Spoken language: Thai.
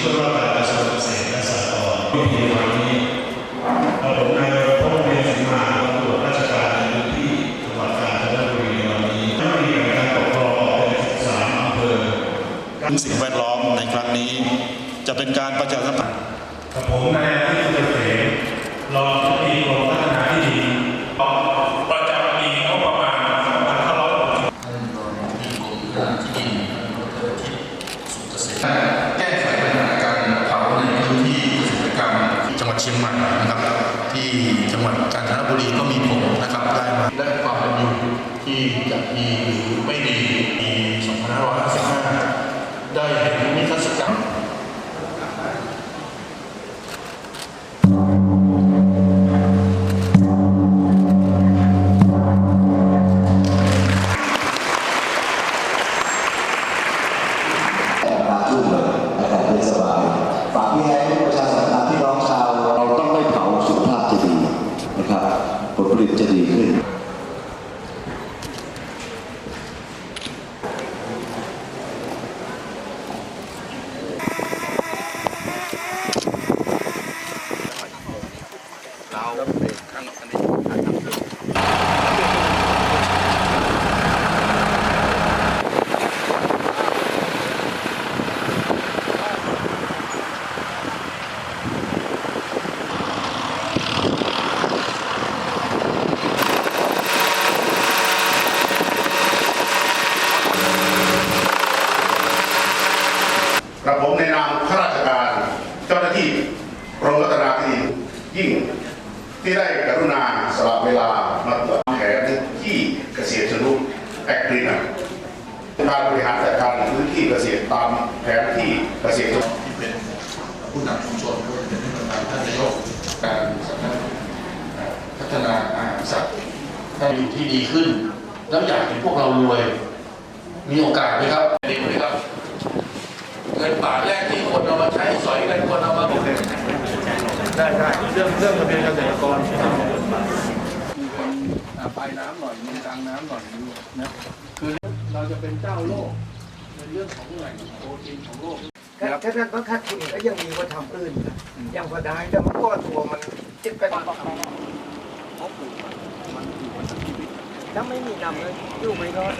ในวันนี้กระผมนายพงษ์เรียนสิงหาตำรวจราชการในพื้นที่จังหวัดกาญจนบุรีในวันนี้ท่านมีการปกครองเป็น13อำเภอสิ่งแวดล้อมในครั้งนี้ จะเป็นการประชาสัมพันธ์กับผมนายอาทิตย์เกษมรองอธิบดีกรมพัฒนาที่ดินประจำปีงบประมาณ2560แก้ไขปัญหาการเผาในพื้นที่เกษตรกรรมจังหวัด เชียงใหม่นะครับ ที่จังหวัดกาญจนบุรีก็มีผมนะครับได้มาและความเป็นอยู่ที่จะมีหรือไม่ดีปี2555ได้เห็น กระผมในนามข้าราชการ เจ้าหน้าที่กรมรัตนาธิยิ่ง ที่ได้กรุณาสละเวลามาตรวจแผนที่เกษตรชนุแอครีนะการบริหารจัดการพื้นที่เกษตรตามแผนที่เกษตรชนุที่เป็นผู้นำชุมชนด้วยเป็นที่ประธานท่านนายกการสำนักเอ่อพัฒนาอาหารสัตว์ให้อยู่ที่ดีขึ้น แล้วอยากเห็นพวกเรารวย มีโอกาสไหมครับดีไหมครับเงินบาทแรกที่คนเอามาใช้สอยกันคนเอามา ได้ได้เรื่องเรื่องทะเบียนเกษตรกรที่ทำมาเปิดมามีคนอ่าปลายน้ำหน่อยมีกลางน้ำหน่อยนึงนะคือเราจะเป็นเจ้าโลกในเรื่องของแหล่งโปรตีนของโลกถ้าถ้าท่านต้องคัดคุณก็ยังมีว่าทำอื่นนะอย่างพอได้แต่มันก็ตัวมันจิตไปถ้าไม่มีนำเลยอยู่ไม่รอด